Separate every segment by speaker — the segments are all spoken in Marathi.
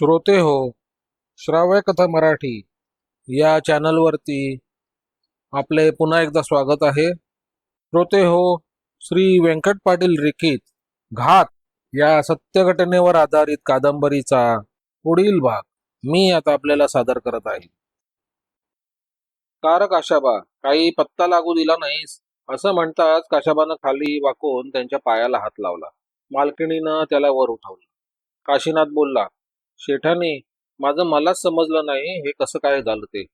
Speaker 1: श्रोते हो श्राव्य कथा मराठी या चॅनलवरती आपले पुन्हा एकदा स्वागत आहे. श्रोते हो श्री व्यंकट पाटील लिखित घात या सत्यघटनेवर आधारित कादंबरीचा पुढील भाग मी आता आपल्याला सादर करत आहे. कार काशाबा काही पत्ता लागू दिला नाहीस असं म्हणताच काशाबानं खाली वाकून त्यांच्या पायाला हात लावला. मालकिणीनं त्याला वर उठवलं. काशीनाथ बोलला शेठाने माझं मलाच समजलं नाही हे कसं काय झालं ते?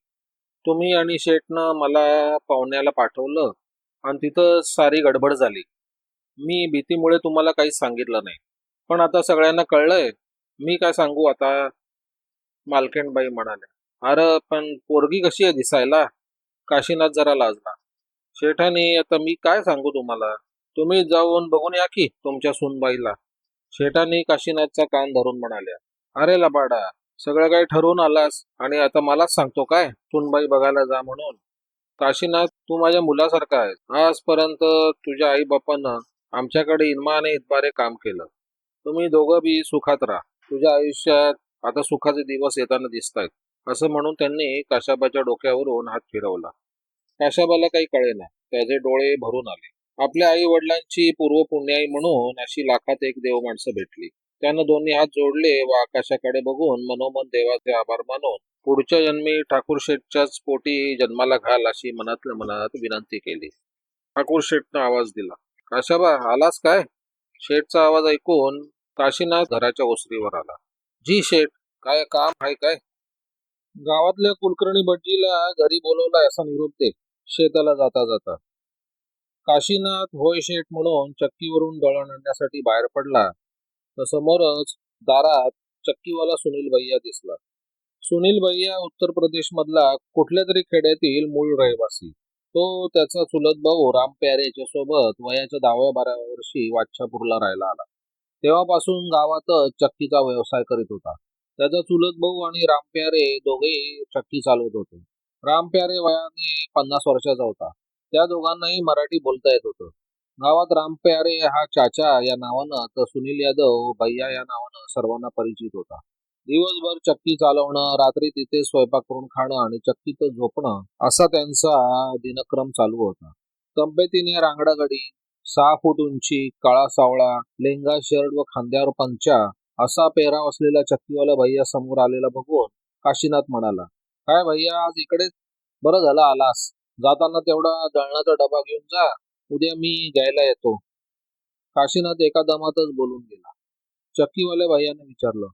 Speaker 1: तुम्ही आणि शेठनं मला पाहुण्याला पाठवलं आणि तिथं सारी गडबड झाली. मी भीतीमुळे तुम्हाला काहीच सांगितलं नाही. पण आता सगळ्यांना कळलंय मी काय सांगू आता? मालकेणबाई म्हणाल्या. अरे पण पोरगी कशी आहे दिसायला? काशीनाथ जरा लाजला. शेठाने आता मी काय सांगू तुम्हाला? तुम्ही जाऊन बघून या की तुमच्या सुनबाईला. शेठाने काशीनाथचा कान धरून म्हणाल्या. अरे लबाडा सगळं काही ठरवून आलास आणि आता मलाच सांगतो काय? तुनबाई बघायला जा म्हणून. काशीनाथ तू माझ्या मुलासारखा आहे आजपर्यंत तुझ्या आई बापानं आमच्याकडे इन्माने इतबारे काम केलं. तुम्ही दोघं बी सुखात राहा. तुझ्या आयुष्यात आता सुखाचे दिवस येताना दिसत आहेत असं म्हणून त्यांनी काशाबाच्या डोक्यावरून हात फिरवला. काशाबाला काही कळेना. त्याचे डोळे भरून आले. आपल्या आई वडिलांची पूर्व पुण्याई म्हणून अशी लाखात एक देव माणसं भेटली. त्यानं दोन्ही हात जोडले. व आकाशाकडे बघून मनोमन देवाचे आभार मानून पुढच्या जन्मी ठाकूर शेठच्याच पोटी जन्माला घाल अशी मनातल्या मनात विनंती केली. ठाकूर शेठनं आवाज दिला. काशाबा आलास काय? शेठचा आवाज ऐकून काशीनाथ घराच्या ओसरीवर आला. जी शेठ काय काम आहे काय? गावातल्या कुलकर्णी भटजीला घरी बोलवलाय असा निरोप दे. शेताला जाता जाता. काशीनाथ होय शेठ म्हणून चक्कीवरून दळण आणण्यासाठी बाहेर पडला. समोरच दारात चक्कीवाला सुनील भैया दिसला. सुनील भैया उत्तर प्रदेश मधला कुठल्या तरी खेड्यातील मूळ रहिवासी. तो त्याचा चुलत भाऊ राम प्यारे याच्या सोबत वयाच्या दहाव्या बाराव्या वर्षी वाच्छापूरला राहायला आला. तेव्हापासून गावातच चक्कीचा व्यवसाय करीत होता. त्याचा चुलत भाऊ आणि राम प्यारे दोघेही चक्की चालवत होते. राम प्यारे वयाने पन्नास वर्षाचा होता. त्या दोघांनाही मराठी बोलता येत होतं. गावात राम प्यारे हा चाचा या नावानं तर सुनील यादव भैया या नावानं सर्वांना परिचित होता. दिवसभर चक्की चालवणं रात्री तिथे स्वयंपाक करून खाणं आणि चक्कीत झोपणं असा त्यांचा दिनक्रम चालू होता. तब्येतीने रांगडागडी सहा फूट उंची काळा सावळा लेंगा शर्ट व खांद्यावर पंचा असा पेहराव असलेला चक्कीवाला भैया समोर आलेला बघून काशीनाथ म्हणाला काय भैया आज इकडेच बरं झालं आलास? जाताना तेवढा दळणाचा डबा घेऊन जा उद्या मी घ्यायला येतो. काशीनाथ एका दमातच बोलून गेला. चक्कीवाल्या भैयाने विचारलं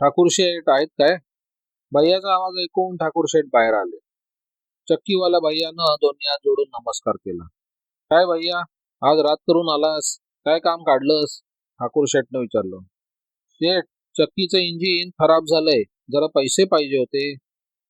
Speaker 1: ठाकूर शेठ आहेत काय? भैयाचा आवाज ऐकून ठाकूर शेठ बाहेर आले. चक्कीवाला भैयानं दोन्ही हात जोडून नमस्कार केला. काय भैया आज रात करून आलास? काय काम काढलंस? ठाकूर शेठनं विचारलं. शेठ चक्कीचं इंजिन खराब झालंय. जरा पैसे पाहिजे होते.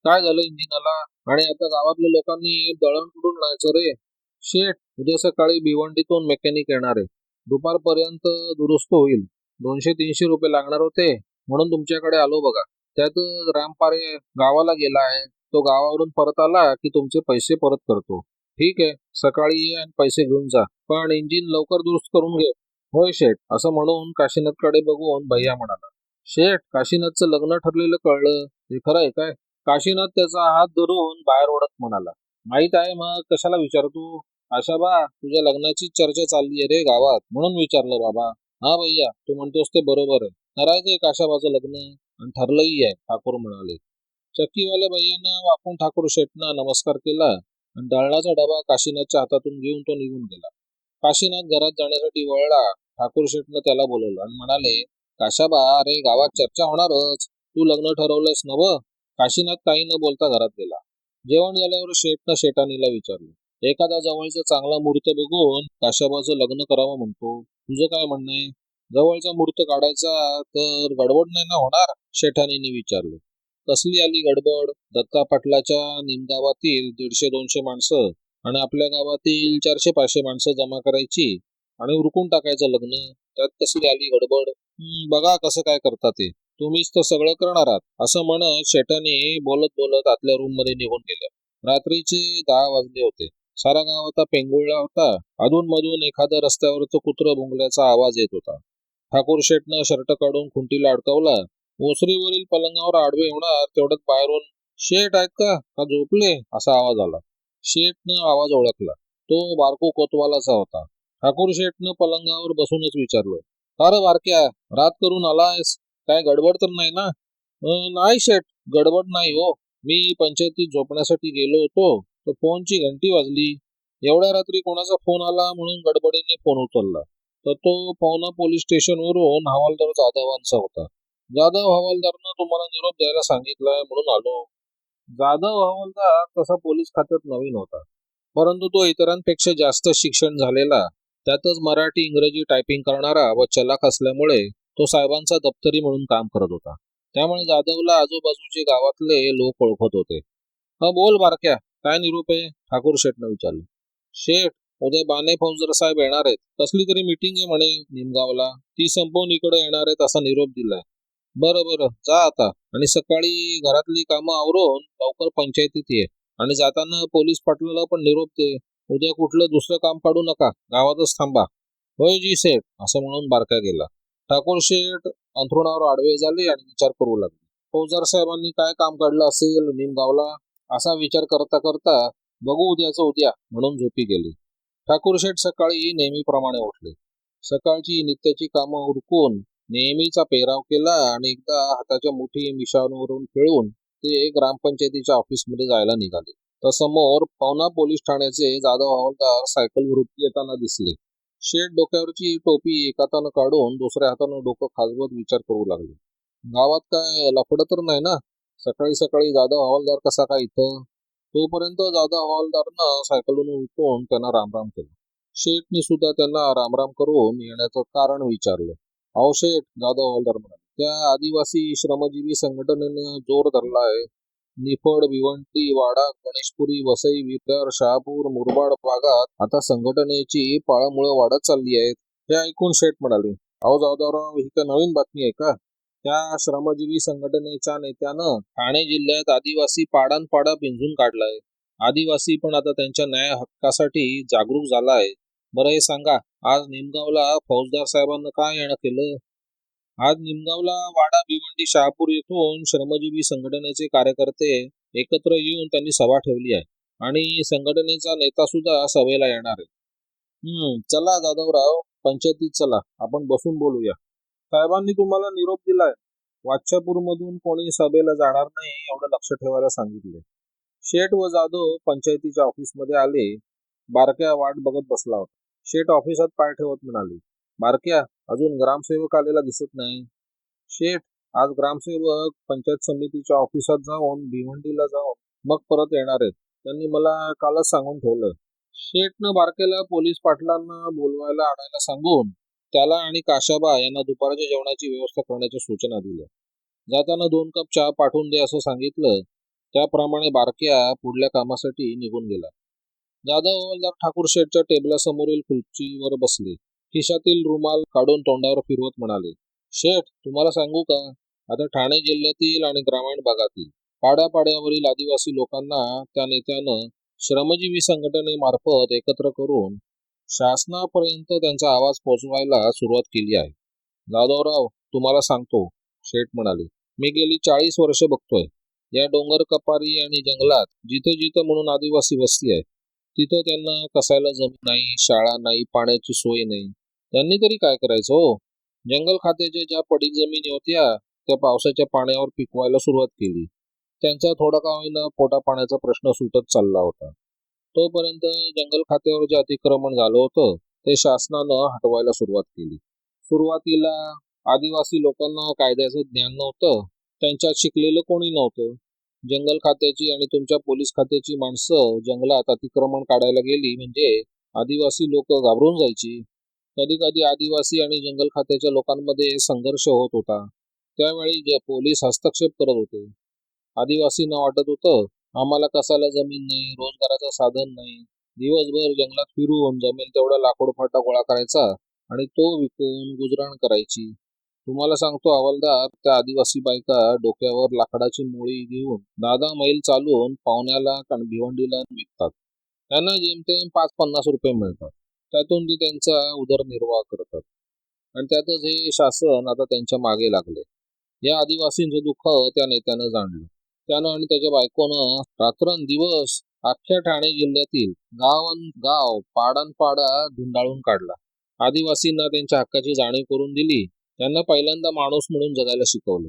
Speaker 1: काय झालं इंजिनाला? आणि आता गावातल्या लोकांनी दळण कुठून राहायचं रे? शेठ उद्या सकाळी भिवंडीतून मेकॅनिक येणार आहे. दुपारपर्यंत दुरुस्त होईल. दोनशे तीनशे रुपये लागणार होते. म्हणून तुमच्याकडे आलो बघा. त्यात रामपारे गावाला गेला आहे. तो गावावरून परत आला की तुमचे पैसे परत करतो. ठीक आहे. सकाळी ये आणि पैसे घेऊन जा. पण इंजिन लवकर दुरुस्त करून घे. होय शेठ. असं म्हणून काशीनाथकडे बघून भैया म्हणाला. शेठ काशीनाथचं लग्न ठरलेलं कळलं. हे खरं आहे काय? काशीनाथ त्याचा हात धरून बाहेर ओढत म्हणाला. माहीत आहे मग कशाला विचारतो आशाबा तुझ्या लग्नाची चर्चा चालली आहे रे गावात म्हणून विचारलं बाबा. हा भैया तू म्हणतोस ते बरोबर आहे. एक आशाबाचं लग्न? आणि ठरलंही आहे ठाकूर म्हणाले. चक्कीवाल्या भैयानं वाकून ठाकूर शेटना नमस्कार केला आणि दळणाचा डबा काशीनाथच्या हातातून घेऊन तो निघून गेला. काशीनाथ घरात जाण्यासाठी वळला ठाकूर शेठनं त्याला बोलवलं आणि म्हणाले काशाबा अरे गावात चर्चा होणारच. तू लग्न ठरवलंयस नव काशीनाथ काही न बोलता घरात गेला. जेवण झाल्यावर शेठनं शेटाणीला विचारलं एखादा जवळचा चांगला मुहूर्त बघून काशाबाचं लग्न करावं म्हणतो. तुझं काय म्हणणं आहे? जवळचा मुहूर्त काढायचा तर गडबड नाही ना होणार? शेठानीने विचारलं. कसली आली गडबड? दत्ता पाटलाच्या निमगावातील दीडशे दोनशे माणसं आणि आपल्या गावातील चारशे पाचशे माणसं जमा करायची आणि उरकून टाकायचं लग्न? त्यात कसली आली गडबड? बघा कसं काय करता ते. तुम्हीच तर सगळं करणार आहात. असं म्हणत शेटाने बोलत बोलत आतल्या रूममध्ये निघून गेल्या. रात्रीचे दहा वाजले होते. सारा गाव आता पेंगुळला होता. अधून मधून एखाद्या रस्त्यावरचं कुत्र भुंगल्याचा आवाज येत होता. ठाकूर शेठनं शर्ट काढून खुंटीला अडकवला. ओसरीवरील पलंगावर आडवे होणार तेवढ्यात बाहेरून शेट आहेत का? का झोपले? असा आवाज आला. शेटनं आवाज ओळखला. तो बारको कोतवालाचा होता. ठाकूर शेटनं पलंगावर बसूनच विचारलं अरे बारक्या? रात करून आलायस? काय गडबड तर नाही ना? नाही शेट गडबड नाही हो. मी पंचायतीत झोपण्यासाठी गेलो होतो तर फोनची घंटी वाजली. एवढ्या रात्री कोणाचा फोन आला म्हणून गडबडीने फोन उचलला. तर तो पवना पोलीस स्टेशनवरून हवालदार हो, जाधवांचा होता. जाधव हवालदारनं तुम्हाला निरोप द्यायला सांगितलाय म्हणून आलो. जाधव हवालदार तसा पोलीस खात्यात नवीन होता. परंतु तो इतरांपेक्षा जास्त शिक्षण झालेला. त्यातच मराठी इंग्रजी टायपिंग करणारा व चलाक असल्यामुळे तो साहेबांचा दप्तरी म्हणून काम करत होता. त्यामुळे जाधवला आजूबाजूचे गावातले लोक ओळखत होते. हा बोल बारक्या काय निरोप आहे? ठाकूर शेठनं विचारलं. शेठ उद्या बाने फौजदार साहेब येणार आहेत. कसली तरी मीटिंग आहे म्हणे निमगावला. ती संपवून इकडे येणार आहेत असा निरोप दिलाय. बरं बरं. जा आता. आणि सकाळी घरातली कामं आवरून लवकर पंचायतीत ये. आणि जाताना पोलीस पाटलाला पण निरोप दे. उद्या कुठलं दुसरं काम काढू नका. गावातच थांबा. होय जी सेठ. असं म्हणून बारका गेला. ठाकूर शेठ अंथरुणावर आडवे झाले आणि विचार करू लागले. फौजदार साहेबांनी काय काम काढलं असेल निमगावला? असा विचार करता करता बघू उद्याचं उद्या म्हणून झोपी गेली. ठाकूर शेठ सकाळी नेहमीप्रमाणे उठले. सकाळची नित्याची कामं उरकून नेहमीचा पेराव केला आणि एकदा हाताच्या मुठी मिशांवरून खेळून ते ग्रामपंचायतीच्या ऑफिसमध्ये जायला निघाले. तर समोर पवना पोलीस ठाण्याचे जाधव हवालदार सायकलवर येताना दिसले. शेठ डोक्यावरची टोपी एका हातानं काढून दुसऱ्या हातानं डोकं खाजवत विचार करू लागले. गावात काय लफडं तर नाही ना? सकाळी सकाळी जाधव हवालदार कसा काय इथं? तोपर्यंत जाधव हवालदारनं सायकलून उठून त्यांना रामराम केलं. शेठने सुद्धा त्यांना रामराम करून येण्याचं कारण विचारलं. अहो शेठ जाधव हवालदार म्हणाले त्या आदिवासी श्रमजीवी संघटनेनं जोर धरला आहे. निफड भिवंडी वाडा गणेशपुरी वसई विरार शहापूर मुरबाड भागात आता संघटनेची पाळमुळं वाढत चालली आहेत हे ऐकून शेठ म्हणाले अहो जाधवराव ही काय नवीन बातमी आहे का? त्या श्रमजीवी संघटनेच्या नेत्यानं ठाणे जिल्ह्यात आदिवासी पाडानपाडा पिंजून काढलाय. आदिवासी पण आता त्यांच्या न्याय हक्कासाठी जागरूक झाला आहे. बरं हे सांगा आज निमगावला फौजदार साहेबांना काय येणं केलं? आज निमगावला वाडा भिवंडी शहापूर येथून श्रमजीवी संघटनेचे कार्यकर्ते एकत्र येऊन त्यांनी सभा ठेवली आहे. आणि संघटनेचा नेता सुद्धा सभेला येणार आहे. हम्म चला जाधवराव पंचायतीत चला. आपण बसून बोलूया. साहेबांनी तुम्हाला निरोप दिलाय. वाच्छापूर मधून कोणी सभेला जाणार नाही एवढं लक्ष ठेवायला सांगितले शेठ व जाधव पंचायतीच्या ऑफिसमध्ये आले. बारक्या वाट बघत बसला होता. शेठ ऑफिसात पाय ठेवत म्हणाले बारक्या अजून ग्रामसेवक आलेला दिसत नाही. शेठ आज ग्रामसेवक पंचायत समितीच्या ऑफिसात जाऊन भिवंडीला जाऊन मग परत येणार आहेत. त्यांनी मला कालच सांगून ठेवलं. शेठनं बारकेला पोलीस पाटलांना बोलवायला आणायला सांगून त्याला आणि काशाबा यांना दुपारच्या जेवणाची व्यवस्था करण्याच्या सूचना दिल्या. जाताना दोन कप चहा पाठवून दे असं सांगितलं. त्याप्रमाणे बारक्या पुढल्या कामासाठी निघून गेला. जाधव हवालदार ठाकूर शेठच्या टेबलासमोरील खुर्चीवर बसले. खिशातील रुमाल काढून तोंडावर फिरवत म्हणाले शेठ तुम्हाला सांगू का? आता ठाणे जिल्ह्यातील आणि ग्रामीण भागातील पाड्यापाड्यावरील आदिवासी लोकांना त्या नेत्यानं श्रमजीवी संघटनेमार्फत एकत्र करून शासनापर्यंत त्यांचा आवाज पोहोचवायला सुरुवात केली आहे. जाधवराव तुम्हाला सांगतो शेठ म्हणाले मी गेली चाळीस वर्ष बघतोय. या डोंगर कपारी आणि जंगलात जिथे जिथं म्हणून आदिवासी वस्ती आहे तिथं त्यांना कसायला जमीन नाही शाळा नाही पाण्याची सोय नाही. त्यांनी तरी काय करायचं हो? जंगल खात्याच्या ज्या पडीक जमिनी होत्या त्या पावसाच्या पाण्यावर पिकवायला सुरुवात केली. त्यांचा थोडा का होईना पोटा पाण्याचा प्रश्न सुटत चालला होता. तोपर्यंत जंगल खात्यावर जे अतिक्रमण झालं होतं ते शासनानं हटवायला सुरुवात केली. सुरुवातीला आदिवासी लोकांना कायद्याचं ज्ञान नव्हतं. त्यांच्यात शिकलेलं कोणी नव्हतं. जंगल खात्याची आणि तुमच्या पोलीस खात्याची माणसं जंगलात अतिक्रमण काढायला गेली म्हणजे आदिवासी लोक घाबरून जायची. कधी कधी आदिवासी आणि जंगल खात्याच्या लोकांमध्ये संघर्ष होत होता. त्यावेळी जे पोलीस हस्तक्षेप करत होते. आदिवासींना वाटत होतं आम्हाला कसाला जमीन नाही रोजगाराचं साधन नाही दिवसभर जंगलात फिरून जमेल तेवढा लाकूड फाटा गोळा करायचा आणि तो विकून गुजराण करायची. तुम्हाला सांगतो हवालदार त्या आदिवासी बायका डोक्यावर लाकडाची मोळी घेऊन दादा मैल चालून पाहुण्याला भिवंडीला विकतात. त्यांना जेमतेम पाच पन्नास रुपये मिळतात. त्यातून ते त्यांचा उदरनिर्वाह करतात. आणि त्यातच हे शासन आता त्यांच्या मागे लागले. या आदिवासींचं दुःख त्या नेत्यानं जाणलं. त्यानं आणि त्याच्या बायकोनं रात्रंदिवस अख्ख्या ठाणे जिल्ह्यातील गावन गाव पाडान पाडा धुंडाळून काढला. आदिवासींना त्यांच्या हक्काची जाणीव करून दिली. त्यांना पहिल्यांदा माणूस म्हणून जगायला शिकवलं.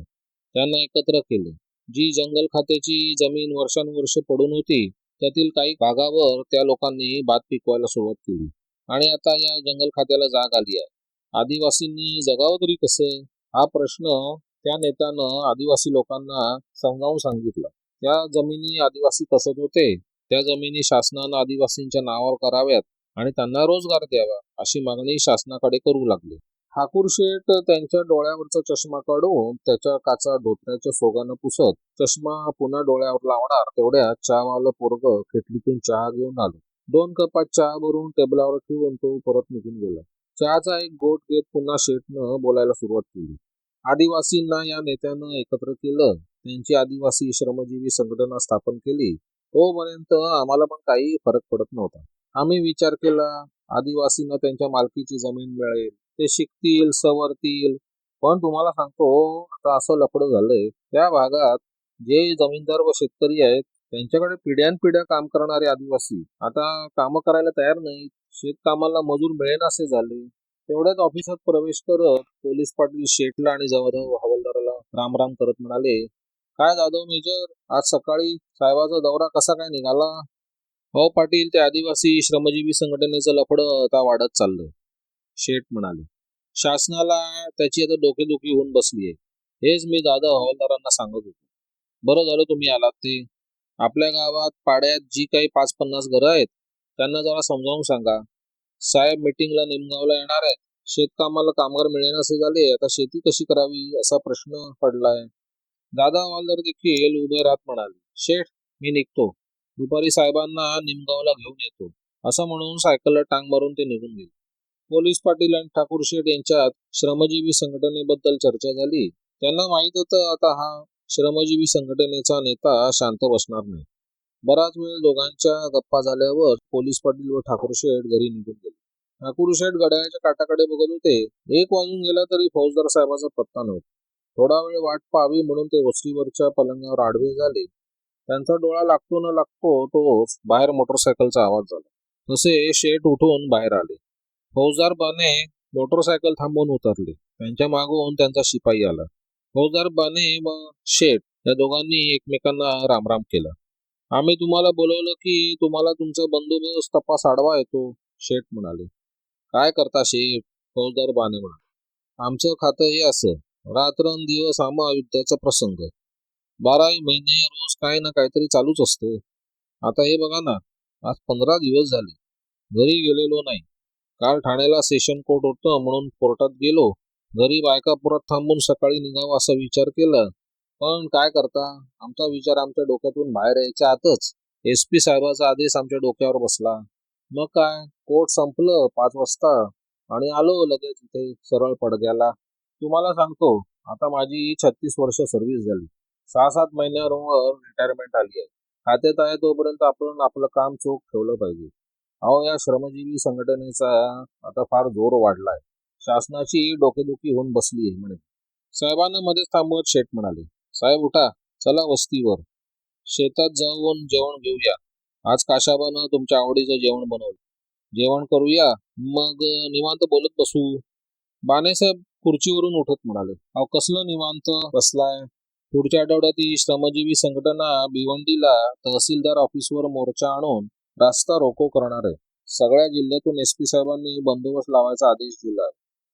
Speaker 1: त्यांना एकत्र केलं. जी जंगल खात्याची जमीन वर्षानुवर्ष पडून होती त्यातील काही भागावर त्या लोकांनी भात पिकवायला सुरुवात केली. आणि आता या जंगल खात्याला जाग आली आहे. आदिवासींनी जगावं तरी कसं? हा प्रश्न त्या नेत्यानं आदिवासी लोकांना समजावून सांगितला. त्या जमिनी आदिवासी कसत होते? त्या जमिनी शासनानं आदिवासींच्या नावावर कराव्यात आणि त्यांना रोजगार द्यावा अशी मागणी शासनाकडे करू लागली. ठाकूर शेठ त्यांच्या डोळ्यावरचा चष्मा काढून त्याच्या काचा धोतण्याच्या सोगानं पुसत चष्मा पुन्हा डोळ्यावर लावणार तेवढ्या चहावालं पोरग खेटलीतून चहा घेऊन आलो. दोन कपात चहा भरून टेबलावर ठेवून तो परत निघून गेला. चहाचा एक गोट घेत पुन्हा शेठनं बोलायला सुरुवात केली. आदिवासींना या नेत्यानं एकत्र केलं. त्यांची आदिवासी श्रमजीवी संघटना स्थापन केली. तोपर्यंत आम्हाला पण काही फरक पडत नव्हता. आम्ही विचार केला आदिवासींना त्यांच्या मालकीची जमीन मिळेल. ते शिकतील सवरतील. पण तुम्हाला सांगतो आता असं लफडं झालंय. त्या भागात जे जमीनदार व शेतकरी आहेत त्यांच्याकडे पिढ्यानपिढ्या काम करणारे आदिवासी. आता कामं करायला तयार नाहीत. शेतकामाला मजूर मिळेनासे झाले. तेवढ्याच ऑफिसात प्रवेश करत पोलीस पाटील शेठला आणि जाधव हवालदाराला रामराम करत म्हणाले काय जाधव मेजर आज सकाळी साहेबाचा दौरा कसा काय निघाला? हो पाटील ते आदिवासी श्रमजीवी संघटनेचं लफडं आता वाढत चाललंय. शेठ म्हणाले शासनाला त्याची आता डोकेदुखी होऊन बसली आहे. हेच मी दादा हवालदारांना सांगत होतो. बरं झालं तुम्ही आलात ते. आपल्या गावात पाड्यात जी काही पाच पन्नास घरं आहेत त्यांना जरा समजावून सांगा. साहेब मिटिंगला निमगावला येणार आहेत. शेतकामाला कामगार मिळेनासे झाले आता शेती कशी करावी असा प्रश्न पडलाय. दादा हवालदार देखील उभे राहत म्हणाले शेठ मी निघतो. दुपारी साहेबांना निमगावला घेऊन येतो. असं म्हणून सायकलला टांग मारून ते निघून गेले. पोलीस पाटील आणि ठाकूर शेठ यांच्यात श्रमजीवी संघटनेबद्दल चर्चा झाली. त्यांना माहीत होतं आता हा श्रमजीवी संघटनेचा नेता शांत बसणार नाही. बराच वेळ दोघांच्या गप्पा झाल्यावर पोलीस पाटील व ठाकूर शेठ घरी निघून गेले. ठाकूर शेठ घड्याळाच्या काटाकडे बघत होते. एक वाजून गेला तरी फौजदार साहेबाचा पत्ता नव्हता. थोडा वेळ वाट पाहावी म्हणून ते वस्तीवरच्या पलंगावर आडवे झाले. त्यांचा डोळा लागतो न लागतो तो बाहेर मोटरसायकलचा आवाज झाला. तसे शेठ उठून बाहेर आले. फौजदार बाने मोटरसायकल थांबवून उतरले. त्यांच्या मागून त्यांचा शिपाई आला. फौजदार बाने व शेठ या दोघांनी एकमेकांना रामराम केला. आम्ही तुम्हाला बोलवलं की तुम्हाला तुमचा बंदोबस्त तपास आडवा येतो शेठ म्हणाले. काय करता शेठ? फौजदार बाने म्हणाले. आमचं खातं हे असं रात्रंदिवस आम्हा युद्धाचा प्रसंग. बाराही महिने रोज काही ना काहीतरी चालूच असते. आता हे बघा ना आज पंधरा दिवस झाले. घरी गेलेलो नाही. काल ठाण्याला सेशन कोर्ट होतं म्हणून कोर्टात गेलो. घरी बायकापुरात थांबून सकाळी निघावं असा विचार केला. पण काय करता? आमचा विचार आमच्या डोक्यातून बाहेर यायच्या आतच. एस पी साहेबाचा आदेश आमच्या डोक्यावर बसला. मग काय? कोर्ट संपलं पाच वाजता आणि आलो लगेच इथे सरळ पडग्याला तुम्हाला सांगतो आता माझी छत्तीस वर्ष सर्व्हिस झाली. सहा सात महिन्यावर रिटायरमेंट आली आहे. खात्यात आहे तोपर्यंत आपण आपलं काम चोख ठेवलं पाहिजे. अहो या श्रमजीवी संघटनेचा आता फार जोर वाढलाय. शासनाची डोकेदुखी होऊन बसली आहे म्हणे. साहेबांना मध्येच थांबवत शेठ म्हणाले साहेब उठा चला वस्तीवर. शेतात जाऊन जेवण घेऊया. आज काशाबानं तुमच्या आवडीचं जेवण बनवलं. जेवण करूया मग निवांत बोलत बसू. बानेसाहेब खुर्चीवरून उठत म्हणाले अहो कसलं निवांत? बसलाय. पुढच्या आठवड्यात ही श्रमजीवी संघटना भिवंडीला तहसीलदार ऑफिसवर मोर्चा आणून रास्ता रोको करणार आहे. सगळ्या जिल्ह्यातून एस पी साहेबांनी बंदोबस्त लावायचा आदेश दिला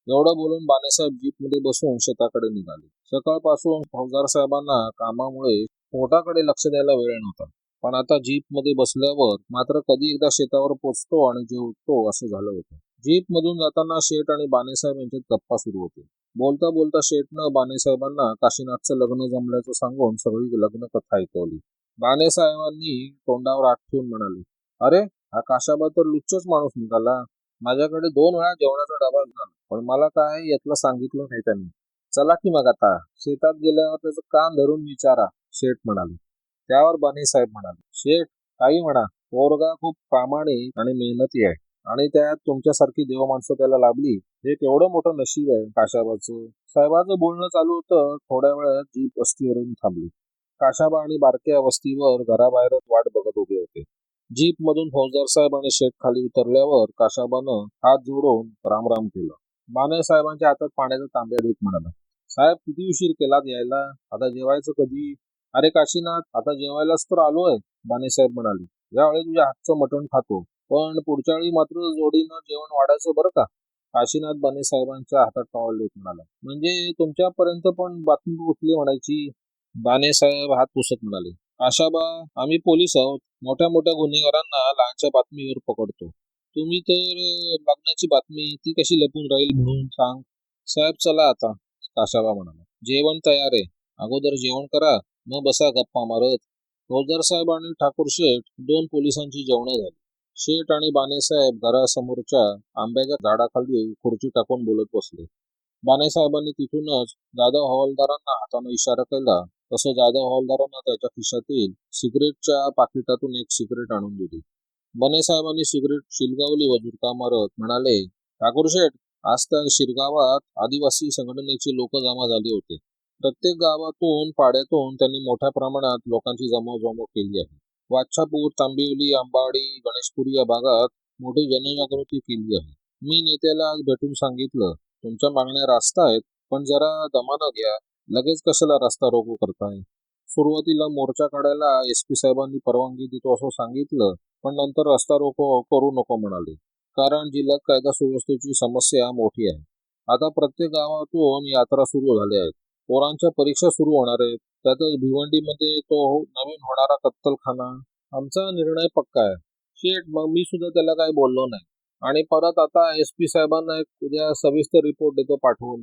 Speaker 1: एवढं बोलून बानेसाहेब जीपमध्ये बसून शेताकडे निघाले. सकाळपासून फौजदार साहेबांना कामामुळे पोटाकडे लक्ष द्यायला वेळ नव्हता. पण आता जीपमध्ये बसल्यावर मात्र कधी एकदा शेतावर पोचतो आणि जेवतो असं झालं होतं. जीप मधून जाताना शेठ आणि बानेसाहेब यांच्यात गप्पा सुरू होते. बोलता बोलता शेठनं बानेसाहेबांना काशीनाथचं लग्न जमल्याचं सांगून सगळी लग्न कथा ऐकवली. बानेसाहेबांनी तोंडावर आठ ठेवून म्हणाले अरे हा काशाबा तर लुच्चच माणूस निघाला. माझ्याकडे दोन वेळा जेवणाचा डबा झाला पण मला काय यातलं सांगितलं नाही त्यांनी. चला की मग आता. शेतात गेल्यावर त्याचं कान धरून विचारा शेठ म्हणाले. त्यावर बाने साहेब म्हणाले. शेठ काही म्हणा. पोरगा खूप प्रामाणिक आणि मेहनती आहे. आणि त्यात तुमच्यासारखी देव माणसं त्याला लाभली. हे केवढं मोठं नशीब आहे काशाबाचं साहेबाचं बोलणं चालू होतं. थोड्या वेळात जीप वस्तीवरून थांबली. काशाबा आणि बारक्या वस्तीवर घराबाहेरच वाट बघत उभे होते. जीप मधून फौजदार साहेब आणि खाली उतरल्यावर काशाबानं हात जोडून रामराम केलं. माने साहेबांच्या हातात पाण्याचा तांब्या देत म्हणाला साहेब किती उशीर केलात यायला? आता जेवायचं कधी? अरे काशीनाथ आता जेवायलाच तर आलोय. माने साहेब म्हणाले यावेळी तुझ्या हातचं मटण खातो पण पुढच्या वेळी मात्र जोडीनं जेवण वाढायचं बरं का? काशीनाथ बाने साहेबांच्या हातात टॉवेल देत म्हणाला म्हणजे तुमच्यापर्यंत पण बातमी पोहोचली म्हणायची? बाने साहेब हात पुसत म्हणाले आशाबा आम्ही पोलीस आहोत. मोठ्या मोठ्या गुन्हेगारांना लहानच्या बातमीवर पकडतो. तुम्ही तर लग्नाची बातमी ती कशी लपून राहील म्हणून सांग. साहेब चला आता काशाबा म्हणाला. जेवण तयार आहे. अगोदर जेवण करा. मग बसा गप्पा मारत. फौजदार साहेब आणि ठाकूर शेठ दोन पोलिसांची जेवणं झाली. शेठ आणि बानेसाहेब घरासमोरच्या आंब्याच्या झाडाखाली खुर्ची टाकून बोलत बसले. बानेसाहेबांनी तिथूनच जाधव हवालदारांना हाताने इशारा केला. तसं जाधव हवालदारांना त्याच्या खिशातील सिगरेटच्या पाकिटातून एक सिगरेट आणून दिली. बने साहेबांनी सिगरेट शिलगावली व झुरका मारत म्हणाले ठाकूर शेठ आज त्या शिरगावात आदिवासी संघटनेची लोक जमा झाली होते. प्रत्येक गावातून पाड्यातून त्यांनी मोठ्या प्रमाणात लोकांची जमवजमव केली आहे. वाच्छापूर तांबिवली आंबाडी गणेशपुरी या भागात मोठी जनजागृती केली आहे. मी नेत्याला आज भेटून सांगितलं तुमच्या मागण्या रास्त आहेत पण जरा दमानं घ्या. लगेच कशाला रस्ता रोको करताय? सुरुवातीला मोर्चा काढायला एस पी साहेबांनी परवानगी देतो असं सांगितलं पण नंतर रस्ता रोको करू नको म्हणाले. कारण जिल्ह्यात कायदा सुव्यवस्थेची समस्या मोठी आहे. आता प्रत्येक गावातून यात्रा सुरू झाल्या आहेत. पोरांच्या परीक्षा सुरू होणार आहेत. त्यातच भिवंडीमध्ये तो नवीन होणारा कत्तलखाना. आमचा निर्णय पक्का आहे. शेठ मग मी सुद्धा त्याला काही बोललो नाही. आणि परत आता एस पी साहेबांना एक उद्या सविस्तर रिपोर्ट देतो पाठवून.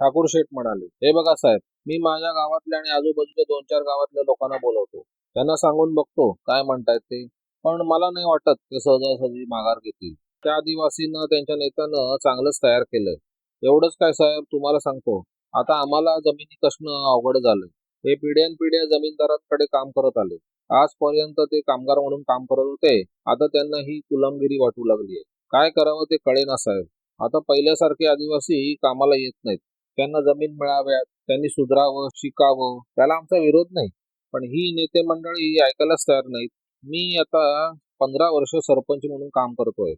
Speaker 1: ठाकूर शेठ म्हणाले हे बघा साहेब मी माझ्या गावातल्या आणि आजूबाजूच्या दोन चार गावातल्या लोकांना बोलवतो. त्यांना सांगून बघतो काय म्हणतायत ते. पण मला नाही वाटत ते सहजासहजी माघार घेतील. त्या आदिवासीनं त्यांच्या नेत्यानं चांगलंच तयार केलंय. एवढंच काय साहेब तुम्हाला सांगतो. आता आम्हाला जमिनी कसणं अवघड झालंय. हे पिढ्यानपिढ्या जमीनदारांकडे काम करत आले. आजपर्यंत ते कामगार म्हणून काम करत होते. आता त्यांना ही कुलमगिरी वाटू लागली आहे काय करावं ते कळेना साहेब. आता पहिल्यासारखे आदिवासी कामाला येत नाहीत. त्यांना जमीन मिळाव्यात त्यांनी सुधरावं शिकावं त्याला आमचा विरोध नाही. पण ही नेते मंडळी ऐकायलाच तयार नाहीत. मी आता पंधरा वर्ष सरपंच म्हणून काम करतोय.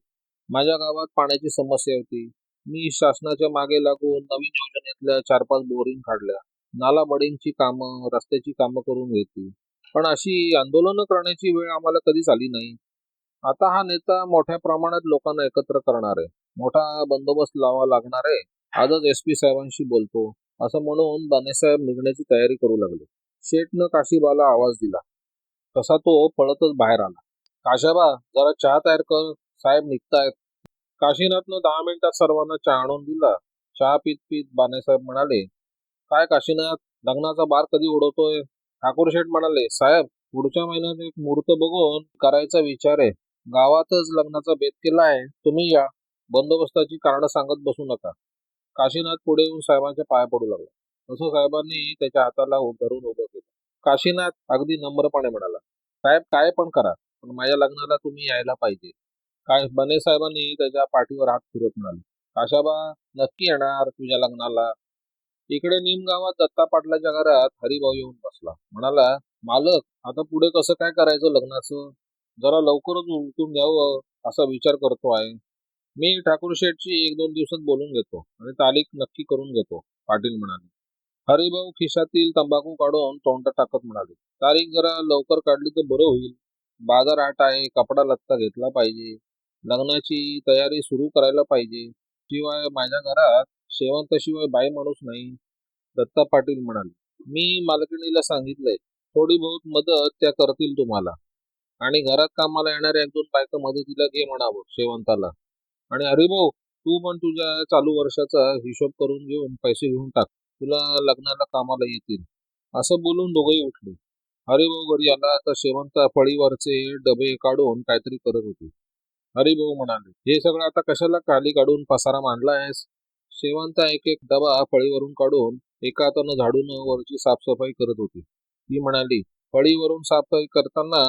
Speaker 1: माझ्या गावात पाण्याची समस्या होती. मी शासनाच्या मागे लागून नवीन योजनेतल्या चार पाच बोरिंग काढल्या. नाला बडींची कामं रस्त्याची कामं करून घेतली. पण अशी आंदोलनं करण्याची वेळ आम्हाला कधीच आली नाही. आता हा नेता मोठ्या प्रमाणात लोकांना एकत्र करणार आहे. मोठा बंदोबस्त लावा लागणार आहे. आजच एस पी साहेबांशी बोलतो. असं म्हणून बानेसाहेब निघण्याची तयारी करू लागले. शेठनं काशीबाला आवाज दिला. तसा तो पळतच बाहेर आला. काशाबा जरा चहा तयार कर. साहेब निघतायत. काशीनाथनं दहा मिनिटात सर्वांना चहा आणून दिला. चहा पीत पीत बानेसाहेब म्हणाले काय काशीनाथ लग्नाचा बार कधी उडवतोय? ठाकूर शेठ म्हणाले साहेब पुढच्या महिन्यात एक मुहूर्त बघून करायचा विचार आहे. गावातच लग्नाचा बेत आहे. तुम्ही या. बंदोबस्ताची कारण सांगत बसू नका. काशीनाथ पुढे येऊन साहेबांच्या पाया पडू लागला. तसं साहेबांनी त्याच्या हाताला धरून उभं केलं. काशीनाथ अगदी नम्रपणे म्हणाला साहेब काय पण करा पण माझ्या लग्नाला तुम्ही यायला पाहिजे. काय बने साहेबांनी त्याच्या पाठीवर हात फिरत म्हणाले काशाबा नक्की येणार तुझ्या लग्नाला. इकडे निम गावात दत्ता पाटलाच्या घरात हरिभाऊ येऊन बसला. म्हणाला मालक आता पुढे कसं काय करायचं लग्नाचं? जरा लवकरच उलटून द्यावं असा विचार करतो आहे. मी ठाकूर शेठची एक दोन दिवसात बोलून घेतो आणि तारीख नक्की करून घेतो पाटील म्हणाले. हरिभाऊ खिशातील तंबाखू काढून तोंडात टाकत म्हणाले. तारीख जरा लवकर काढली तर बरं होईल. बाजार आट आहे कपडा लत्ता घेतला पाहिजे. लग्नाची तयारी सुरू करायला पाहिजे. शिवाय माझ्या घरात शेवंताशिवाय बाई माणूस नाही दत्ता पाटील म्हणाले. मी मालकिणीला सांगितलंय थोडी बहुत मदत त्या करतील तुम्हाला. आणि घरात कामाला येणाऱ्या एक दोन बायका मदतीला घे म्हणावं शेवंताला. आणि अरे भाऊ तू पण तुझ्या चालू वर्षाचा हिशोब करून घेऊन पैसे घेऊन टाक. तुला लग्नाला कामाला येतील. असं बोलून दोघंही उठले. हरिभाऊ घरी आला तर शेवंत फळीवरचे डबे काढून काहीतरी करत होते. हरिभाऊ म्हणाले हे सगळं आता कशाला खाली काढून पसारा मांडला आहेस? शेवंत एक एक डबा फळीवरून काढून एका हातानं झाडून वरची साफसफाई करत होती. ती म्हणाली फळीवरून साफसफाई करताना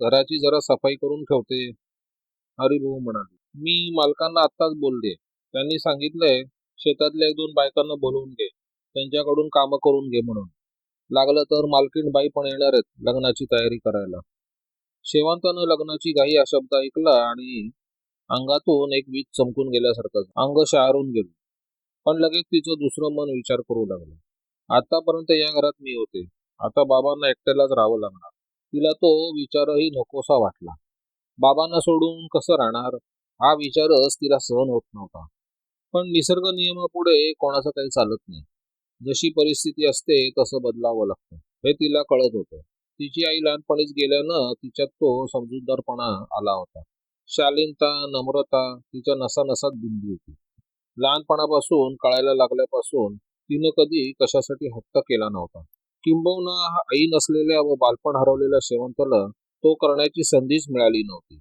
Speaker 1: घराची जरा सफाई करून ठेवते. हरिभाऊ म्हणाले मी मालकांना आत्ताच बोलले. त्यांनी सांगितलंय शेतातल्या एक दोन बायकांना बोलवून घे. त्यांच्याकडून कामं करून घे म्हणून. लागलं तर मालकीणबाई पण येणार आहेत लग्नाची तयारी करायला. शेवंतानं लग्नाची घाई हा शब्द ऐकला आणि अंगातून एक वीज चमकून गेल्यासारखं झालं. अंग शहारून गेलं. पण लगेच तिचं दुसरं मन विचार करू लागलं. आतापर्यंत या घरात मी होते. आता बाबांना एकट्यालाच राहावं लागणार. तिला तो विचारही नकोसा वाटला. बाबांना सोडून कसं राहणार? हा विचारच तिला सहन होत नव्हता. पण निसर्ग नियमापुढे कोणाचं काही चालत नाही. जशी परिस्थिती असते तसं बदलावं लागतं. हे तिला कळत होतं. तिची आई लहानपणीच गेल्यानं तिच्यात तो समजूतदारपणा आला होता. शालीनता नम्रता तिच्या नसानसात बिंदू होती. लहानपणापासून कळायला लागल्यापासून तिनं कधी कशासाठी हट्ट केला नव्हता. किंबहुना आई नसलेल्या व बालपण हरवलेल्या शेवंताला तो करण्याची संधीच मिळाली नव्हती.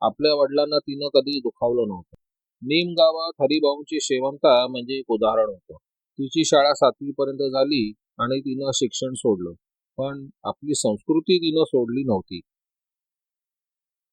Speaker 1: आपल्या वडिलांना तिनं कधी दुखावलं नव्हतं. नीम गावात हरिभाऊंची शेवंता म्हणजे एक उदाहरण होतं. तिची शाळा सातवीपर्यंत झाली आणि तिनं शिक्षण सोडलं. पण आपली संस्कृती तिनं सोडली नव्हती.